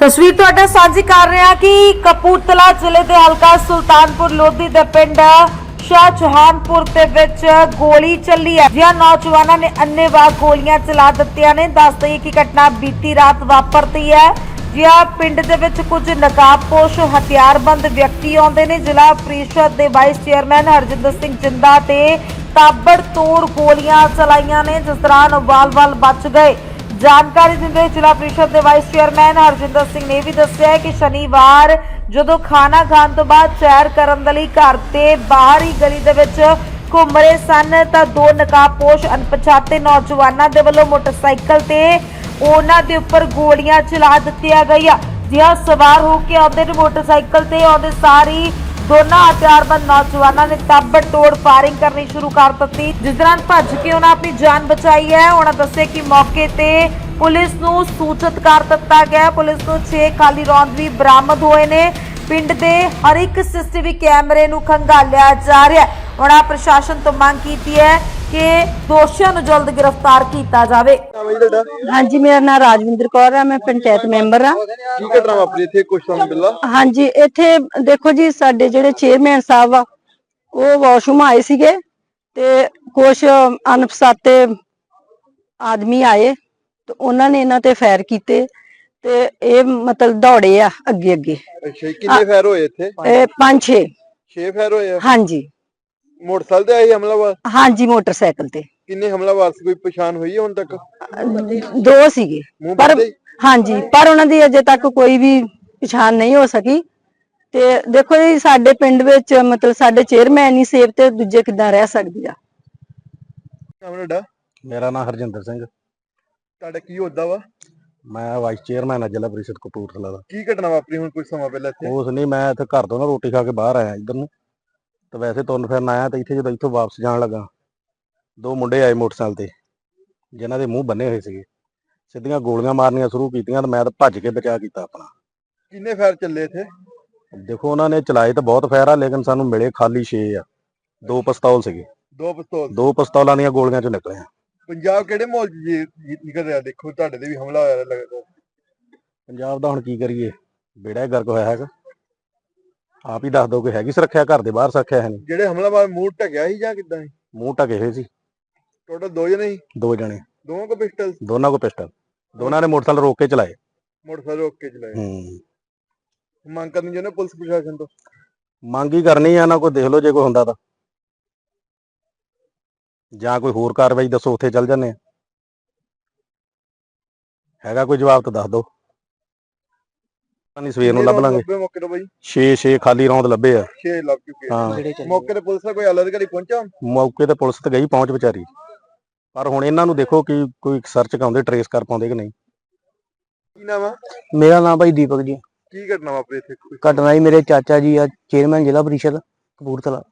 ਤਸਵੀਰ ਤੁਹਾਡਾ ਸਾਂਝੀ ਕਰ ਰਹੇ ਕਿ ਕਪੂਰਥਲਾ ਜ਼ਿਲ੍ਹੇ ਦੇ ਹਲਕਾ ਸੁਲਤਾਨਪੁਰ ਲੋਧੀ ਦੇ ਪਿੰਡ ਸ਼ਾਹ ਜਹਾਨਪੁਰ ਦੇ ਵਿੱਚ ਗੋਲੀ ਚੱਲੀ ਹੈ। ਜਿਹਾਂ ਨੌਜਵਾਨਾਂ ਨੇ ਅੰਨੇਵਾਹ ਗੋਲੀਆਂ ਚਲਾ ਦਿੱਤੀਆਂ ਨੇ। ਦੱਸ ਦਈਏ ਕਿ ਘਟਨਾ ਬੀਤੀ ਰਾਤ ਵਾਪਰਤੀ ਹੈ। ਜਿਹਾ ਪਿੰਡ ਦੇ ਵਿੱਚ ਕੁਝ ਨਕਾਬਪੋਸ਼ ਹਥਿਆਰਬੰਦ ਵਿਅਕਤੀ ਆਉਂਦੇ ਨੇ। ਜ਼ਿਲ੍ਹਾ ਪ੍ਰੀਸ਼ਦ ਦੇ ਵਾਈਸ ਚੇਅਰਮੈਨ ਹਰਜਿੰਦਰ ਸਿੰਘ ਜਿੰਦਾ ਤੇ ਤਾਬੜ ਤੋੜ ਗੋਲੀਆਂ ਚਲਾਈਆਂ ਨੇ। ਜਿਸ ਦੌਰਾਨ ਵਾਲ-ਵਾਲ ਬਚ ਗਏ। ਜਾਣਕਾਰੀ ਦਿੰਦੇ ਜ਼ਿਲ੍ਹਾ ਪ੍ਰੀਸ਼ਦ ਦੇ ਵਾਈਸ ਚੇਅਰਮੈਨ ਹਰਜਿੰਦਰ ਸਿੰਘ ਨੇ ਵੀ ਦੱਸਿਆ ਕਿ ਸ਼ਨੀਵਾਰ ਜਦੋਂ ਖਾਣਾ ਖਾਣ ਤੋਂ ਬਾਅਦ ਸੈਰ ਕਰਨ ਦੇ ਲਈ ਘਰ ਤੇ ਬਾਹਰੀ ਗਲੀ ਦੇ ਵਿੱਚ ਘੁੰਮ ਰਹੇ ਸਨ, ਤਾਂ ਦੋ ਨਕਾਬਪੋਸ਼ ਅਣਪਛਾਤੇ ਨੌਜਵਾਨਾਂ ਦੇ ਵੱਲੋਂ ਮੋਟਰਸਾਈਕਲ ਤੇ ਉਹਨਾਂ ਦੇ ਉੱਪਰ ਗੋਲੀਆਂ ਚਲਾ ਦਿੱਤੀਆਂ ਗਈਆਂ। ਜਿਹਾ ਸਵਾਰ ਹੋ ਕੇ ਆਉਂਦੇ ਨੇ ਮੋਟਰਸਾਈਕਲ ਤੇ, ਆਉਂਦੇ ਸਾਰੀ ਦੋਨਾਂ ਹਥਿਆਰਬੰਦ ਨੌਜਵਾਨਾਂ ਨੇ ਤਾਬੜ ਤੋੜ ਫਾਇਰਿੰਗ ਕਰਨੀ ਸ਼ੁਰੂ ਕਰ ਦਿੱਤੀ। ਜਿਸ ਦੌਰਾਨ ਭੱਜ ਕੇ ਉਹਨਾਂ ਆਪਣੀ ਜਾਨ ਬਚਾਈ ਹੈ। ਉਹਨਾਂ ਦੱਸਿਆ ਕਿ ਮੌਕੇ ਤੇ ਪੁਲਿਸ ਨੂੰ ਸੂਚਿਤ ਕਰ ਦਿੱਤਾ ਗਿਆ। ਪੁਲਿਸ ਨੂੰ 6 ਖਾਲੀ ਰੌਂਦ ਵੀ ਬਰਾਮਦ ਹੋਏ ਨੇ। ਪਿੰਡ ਦੇ ਹਰ ਇੱਕ ਸੀਸੀਟੀਵੀ ਕੈਮਰੇ ਨੂੰ ਖੰਗਾਲਿਆ ਜਾ ਰਿਹਾ ਹੈ। ਉਹਨਾਂ ਪ੍ਰਸ਼ਾਸਨ ਤੋਂ ਮੰਗ ਕੀਤੀ ਹੈ ਕਿ ਦੋਸ਼ੀਆਂ ਨੂੰ ਜਲਦ ਗ੍ਰਿਫਤਾਰ ਕੀਤਾ ਜਾਵੇ। ਹਾਂਜੀ ਮੇਰਾ ਨਾਮ ਰਾਜਵਿੰਦਰ ਕੌਰ ਹੈ ਮੈਂ ਪੰਚਾਇਤ ਮੈਂਬਰ ਹਾਂ। ਕੀ ਘਟਨਾ ਵਾਪਰੀ ਇੱਥੇ? ਕੁਛ ਸਮੇਂ ਪਹਿਲਾਂ ਹਾਂਜੀ ਇੱਥੇ ਦੇਖੋ ਜੀ ਸਾਡੇ ਜਿਹੜੇ ਚੇਅਰਮੈਨ ਸਾਹਿਬ ਆ ਉਹ ਵਾਸ਼ਰੂਮ ਆਏ ਸੀਗੇ ਤੇ ਕੁਝ ਅਣਪਛਾਤੇ ਆਦਮੀ ਆਏ ਤੇ ਉਹਨਾਂ ਨੇ ਇਹਨਾਂ ਤੇ ਫਾਇਰ ਕੀਤੇ ਤੇ ਇਹ ਮਤਲਬ ਦੌੜੇ ਆ ਅੱਗੇ ਅੱਗੇ ਅੱਛਾ ਜੀ, ਕਿੰਨੇ ਫਾਇਰ ਹੋਏ ਇੱਥੇ? ਇਹ ਪੰਜ ਛੇ 6 ਫਾਇਰ ਹੋਏ ਆ? ਹਾਂਜੀ। ਮੋਟਰਸਾਈਕਲ ਤੇ ਆਏ ਹਮਲਾਵਰ? ਹਾਂਜੀ ਮੋਟਰਸਾਈਕਲ ਤੇ। ਕਿੰਨੇ ਹਮਲਾਵਰ ਸੀ? ਕੋਈ ਪਛਾਣ ਹੋਈ ਹੈ ਹੁਣ ਤੱਕ? ਦੋ ਸੀਗੇ। ਮੂੰਹ ਪਰ ਬੰਦੇ ਹਾਂਜੀ ਪਰ ਉਹਨਾਂ ਦੀ ਅਜੇ ਤੱਕ ਕੋਈ ਵੀ ਪਛਾਣ ਨਹੀਂ ਹੋ ਸਕੀ। ਤੇ ਦੇਖੋ ਜੀ ਸਾਡੇ ਪਿੰਡ ਵਿੱਚ ਮਤਲਬ ਸਾਡੇ ਚੇਅਰਮੈਨ ਹੀ ਸੇਫ ਤੇ ਦੂਜੇ ਕਿੱਦਾਂ ਰਹਿ ਸਕਦੇ ਆ? ਨਾਮ ਹੈ ਤੁਹਾਡਾ? ਮੇਰਾ ਨਾਮ ਹਰਜਿੰਦਰ ਸਿੰਘ। ਤੁਹਾਡਾ ਕੀ ਹੁੰਦਾ ਵਾ? ਮੈਂ ਵਾਈਸ ਚੇਅਰਮੈਨ ਆ ਜ਼ਿਲ੍ਹਾ ਪ੍ਰੀਸ਼ਦ ਕਪੂਰਥਲਾ ਦਾ। ਕੀ ਘਟਨਾ ਵਾਪਰੀ ਹੁਣ ਕੁਝ ਸਮਾਂ ਪਹਿਲਾਂ ਇੱਥੇ? ਉਸ ਨਹੀਂ ਮੈਂ ਇੱਥੇ ਘਰ ਤੋਂ ਨਾ ਰੋਟੀ ਖਾ ਕੇ ਬਾਹਰ ਆਇਆ ਇੱਧਰ ਨੂੰ। ਤੇ ਵੈਸੇ ਤੁਰਨ ਫਿਰਨ ਆਇਆ ਤੇ ਇੱਥੇ ਜਦੋਂ ਇੱਥੋਂ ਵਾਪਸ ਜਾਣ ਲੱਗਾ ਦੋ ਮੁੰਡੇ ਆਏ ਮੋਟਰਸਾਈਕਲ ਤੇ ਜਿਨ੍ਹਾਂ ਦੇ ਮੂੰਹ ਬੰਨੇ ਹੋਏ ਸੀਗੇ। ਸਿੱਧੀਆਂ ਗੋਲੀਆਂ ਮਾਰਨੀਆਂ ਸ਼ੁਰੂ ਕੀਤੀਆਂ ਤੇ ਮੈਂ ਤਾਂ ਭੱਜ ਕੇ ਬਚਾ ਕੀਤਾ ਆਪਣਾ। ਕਿੰਨੇ ਫਾਇਰ ਚੱਲੇ ਇੱਥੇ? ਦੇਖੋ ਉਹਨਾਂ ਨੇ ਚਲਾਏ ਤਾਂ ਬਹੁਤ ਫੈਰ ਆ ਲੇਕਿਨ ਸਾਨੂੰ ਮਿਲੇ ਖਾਲੀ 6 ਆ। ਦੋ ਪਿਸਤੌਲ ਸੀਗੇ। ਦੋ ਪਿਸਤੌਲ। ਦੋ ਪਿਸਤੌਲਾਂ ਦੀਆਂ ਗੋਲੀਆਂ ਚੋਂ ਨਿਕਲੇ ਆ। ਪੰਜਾਬ ਕਿਹੜੇ ਮਾਹੌਲ 'ਚ ਜੀ- ਨਿਕਲ ਰਿਹਾ? ਦੇਖੋ ਤੁਹਾਡੇ ਤੇ ਵੀ ਹਮਲਾ ਹੋਇਆ ਲੱਗਦਾ। ਪੰਜਾਬ ਦਾ ਹੁਣ ਕੀ ਕਰੀਏ? ਬੇੜਾ ਗਰਕ ਹੋਇਆ ਹੈਗਾ। ਆਪ ਹੀ ਦੱਸ ਦੋ ਕਿ ਹੈਗੀ ਸੁਰੱਖਿਆ ਘਰ ਦੇ ਬਾਹਰ ਸੁਰੱਖਿਆ ਹੈ ਨਹੀਂ। ਜਿਹੜੇ ਹਮਲਾਵਰ ਮੂੰਹ ਢਕਿਆ ਸੀ ਜਾਂ ਕਿਦਾਂ ਸੀ? ਮੂੰਹ ਢਕੇ ਹੋਏ ਸੀ। ਟੋਟਲ ਦੋ ਜਣੇ ਸੀ? ਦੋ ਜਣੇ। ਦੋਵਾਂ ਕੋ ਪਿਸਟਲ ਦੋਨਾਂ ਕੋ ਪਿਸਟਲ। ਦੋਨਾਂ ਨੇ ਮੋਟਰਸਾਈਕਲ ਰੋਕ ਕੇ ਚਲਾਏ। ਮੋਟਰਸਾਈਕਲ ਰੋਕ ਕੇ ਚਲਾਏ। ਹੂੰ। ਮੰਗ ਕਰਨੀ ਚਾਹੁੰਦੇ ਪੁਲਿਸ ਪ੍ਰਸ਼ਾਸਨ ਤੋਂ? ਮੰਗ ਹੀ ਕਰਨੀ ਆ ਨਾ ਕੋਈ ਦੇਖ ਲਓ ਜੇ ਕੋਈ ਹੁੰਦਾ ਤਾਂ। ਜਾਂ ਕੋਈ ਹੋਰ ਕਾਰਵਾਈ ਦੱਸੋ ਉੱਥੇ ਚੱਲ ਜਾਂਦੇ ਆ। ਹੈਗਾ ਕੋਈ ਜਵਾਬ ਤਾਂ ਦੱਸ ਦਿਓ ਨਹੀਂ ਸਵੇਰ ਨੂੰ ਲੱਭ ਲਾਂਗੇ ਲੱਭੇ ਮੌਕੇ ਤੋਂ ਬਾਈ? 6 6 ਖਾਲੀ ਰੌਂਦ ਲੱਭੇ ਆ। 6 ਲੱਭ ਚੁੱਕੇ ਮੌਕੇ ਤੇ ਪੁਲਿਸ ਦਾ ਕੋਈ ਆਲਾ ਅਧਿਕਾਰੀ ਪਹੁੰਚਾ ਮੌਕੇ ਤੇ ਪੁਲਿਸ ਤੇ ਗਈ ਪਹੁੰਚ ਵਿਚਾਰੀ। ਪਰ ਹੁਣ ਇਹਨਾਂ ਨੂੰ ਦੇਖੋ ਕਿ ਕੋਈ ਸਰਚ ਕਾਉਂਦੇ ਟਰੇਸ ਕਰ ਪਾਉਂਦੇ ਕਿ ਨਹੀਂ। ਕੀ ਨਾਮ ਆ? ਮੇਰਾ ਨਾਮ ਭਾਈ ਦੀਪਕ ਜੀ। ਕੀ ਘਟਨਾ ਵਾਪਰੀ ਇੱਥੇ? ਕੋਈ ਘਟਨਾ ਜੀ ਮੇਰੇ ਚਾਚਾ ਜੀ ਆ ਚੇਅਰਮੈਨ ਜ਼ਿਲ੍ਹਾ ਪ੍ਰੀਸ਼ਦ ਕਪੂਰਥਲਾ।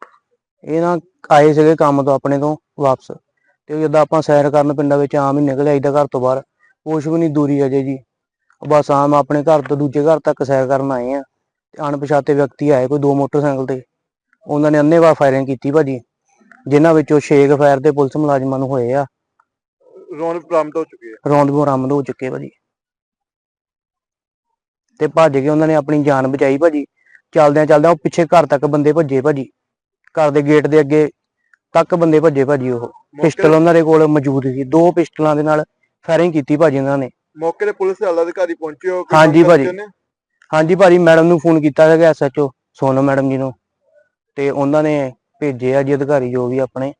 ਇਹ ਨਾ ਆਏ ਸੀਗੇ ਕੰਮ ਤੋਂ ਆਪਣੇ ਤੋਂ ਵਾਪਸ। ਤੇ ਜਦੋਂ ਆਪਾਂ ਸੈਰ ਕਰਨ ਪਿੰਡਾਂ ਵਿੱਚ ਆਮ ਹੀ ਨਿਕਲ ਆਈਦਾ ਘਰ ਤੋਂ ਬਾਹਰ ਕੁਛ ਵੀ ਨਹੀਂ ਦੂਰੀ ਅਜੇ ਜੀ। ਬਸ ਆਮ ਆਪਣੇ ਘਰ ਤੋਂ ਦੂਜੇ ਘਰ ਤੱਕ ਸੈਰ ਕਰਨ ਆਏ ਆ। ਤੇ ਅਣਪਛਾਤੇ ਵਿਅਕਤੀ ਆਏ ਕੋਈ ਦੋ ਮੋਟਰਸਾਈਕਲ ਤੇ। ਉਹਨਾਂ ਨੇ ਅੰਨੇਵਾਹ ਫਾਇਰਿੰਗ ਕੀਤੀ ਭਾਜੀ ਜਿਨ੍ਹਾਂ ਵਿੱਚੋਂ 6 ਫਾਇਰ ਤੇ ਪੁਲਿਸ ਮੁਲਾਜ਼ਮਾਂ ਨੂੰ ਹੋਏ ਆ। ਰੌਣ ਬਰਾਮਦ ਹੋ ਚੁੱਕੇ ਆ ਰੌਂਦ ਬਰਾਮਦ ਹੋ ਚੁੱਕੇ ਭਾਜੀ। ਤੇ ਭੱਜ ਕੇ ਉਹਨਾਂ ਨੇ ਆਪਣੀ ਜਾਨ ਬਚਾਈ ਭਾਜੀ। ਚੱਲਦਿਆਂ ਚੱਲਦਿਆਂ ਉਹ ਪਿੱਛੇ ਘਰ ਤੱਕ ਬੰਦੇ ਭੱਜੇ ਭਾਜੀ। ਘਰ ਦੇ ਗੇਟ ਦੇ ਅੱਗੇ ਤੱਕ ਬੰਦੇ ਭੱਜੇ ਭਾਜੀ ਉਹ। ਪਿਸਟਲ ਉਹਨਾਂ ਦੇ ਕੋਲ ਮੌਜੂਦ ਸੀ। ਦੋ ਪਿਸਟਲਾਂ ਦੇ ਨਾਲ ਫਾਇਰਿੰਗ ਕੀਤੀ ਭਾਜੀ ਉਹਨਾਂ ਨੇ। ਮੌਕੇ ਤੇ ਪੁਲਿਸ ਦੇ ਆਲਾ ਅਧਿਕਾਰੀ ਪਹੁੰਚੇ ਹੋ? ਕੋਈ ਹਾਂਜੀ ਭਾਜੀ। ਨੇ? ਹਾਂਜੀ ਭਾਜੀ ਮੈਡਮ ਨੂੰ ਫੋਨ ਕੀਤਾ ਸੀਗਾ ਐਸਐਚਓ ਸੋਨਮ ਮੈਡਮ ਜੀ ਨੂੰ। ਤੇ ਉਹਨਾਂ ਨੇ ਭੇਜੇ ਆ ਜੀ ਅਧਿਕਾਰੀ ਜੋ ਵੀ ਆਪਣੇ।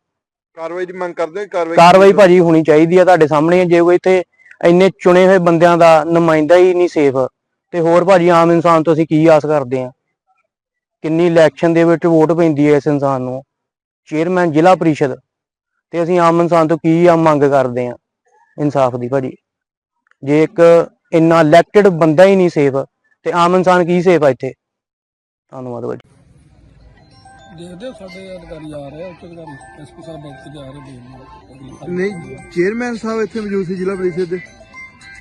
ਕਾਰਵਾਈ ਦੀ ਮੰਗ ਕਰਦੇ ਹੋ ਕਾਰਵਾਈ ਕਾਰਵਾਈ ਭਾਜੀ ਹੋਣੀ ਚਾਹੀਦੀ ਆ ਤੁਹਾਡੇ ਸਾਹਮਣੇ। ਜੇ ਕੋਈ ਇੱਥੇ ਇੰਨੇ ਚੁਣੇ ਹੋਏ ਬੰਦਿਆਂ ਦਾ ਨੁਮਾਇੰਦਾ ਹੀ ਨਹੀਂ ਸੇਫ। ਤੇ ਹੋਰ ਭਾਜੀ ਆਮ ਇਨਸਾਨ ਤੋਂ ਅਸੀਂ ਕੀ ਆਸ ਕਰਦੇ ਆ? ਕਿੰਨੀ ਇਲੈਕਸ਼ਨ ਦੇ ਵਿੱਚ ਵੋਟ ਪੈਂਦੀ ਹੈ ਇਸ ਇਨਸਾਨ ਨੂੰ। ਚੇਅਰਮੈਨ ਜ਼ਿਲ੍ਹਾ ਪ੍ਰੀਸ਼ਦ। ਤੇ ਅਸੀਂ ਆਮ ਇਨਸਾਨ ਤੋਂ ਕੀ ਆ ਮੰਗ ਕਰਦੇ ਆ? ਇਨਸਾਫ ਦੀ ਭਾਜੀ। ਜੇ ਇੱਕ ਇੰਨਾ ਇਲੈਕਟਡ ਬੰਦਾ ਹੀ ਨਹੀਂ ਸੇਫ ਤੇ ਆਮ ਇਨਸਾਨ ਕੀ ਸੇਫ ਆ ਇੱਥੇ? ਧੰਨਵਾਦ ਭਾਜੀ ਦੇਖਦੇ ਸਾਡੇ ਅਧਿਕਾਰੀ ਆ ਰਹੇ ਆ ਉੱਚ ਅਧਿਕਾਰੀ ਐਸਪੀ ਸਾਹਿਬ ਬੈਠ ਕੇ ਆ ਰਹੇ ਨਹੀਂ ਚੇਅਰਮੈਨ ਸਾਹਿਬ ਇੱਥੇ ਮੌਜੂਦ ਸੀ ਜ਼ਿਲ੍ਹਾ ਪ੍ਰੀਸ਼ਦ ਦੇ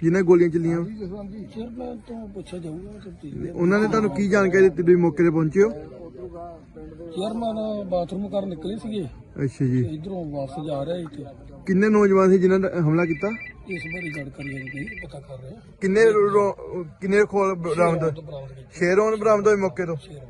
ਜਿਨ੍ਹਾਂ ਗੋਲੀਆਂ ਚੱਲੀਆਂ। ਚੇਅਰਮੈਨ ਤੋਂ ਪੁੱਛਿਆ ਜਾਊਗਾ ਤੇ ਉਹਨਾਂ ਨੇ ਤੁਹਾਨੂੰ ਕੀ ਜਾਣਕਾਰੀ ਦਿੱਤੀ ਤੁਸੀਂ ਮੌਕੇ ਤੇ ਪਹੁੰਚੇ ਹੋ? ਚੇਅਰਮੈਨ ਬਾਥਰੂਮ ਕਰਨ ਨਿਕਲੇ ਸੀਗੇ। ਅੱਛਾ ਜੀ। ਇਧਰੋਂ ਵਾਪਸ ਜਾ ਰਿਹਾ ਇੱਥੇ। ਕਿੰਨੇ ਨੌਜਵਾਨ ਸੀ ਜਿਨ੍ਹਾਂ ਨੇ ਹਮਲਾ ਕੀਤਾ? ਇਸ ਬਾਰੇ ਜਾਣਕਾਰੀ ਅਜੇ ਨਹੀਂ ਪਤਾ ਕਰ ਰਹੇ ਕਿੰਨੇ ਰੋ- ਕਿੰਨੇ ਖੋਲ ਬਰਾਮਦ ਸ਼ੇਰੋਂ ਬਰਾਮਦ ਹੋਏ ਮੌਕੇ ਤੋਂ? ਸ਼ੇਰ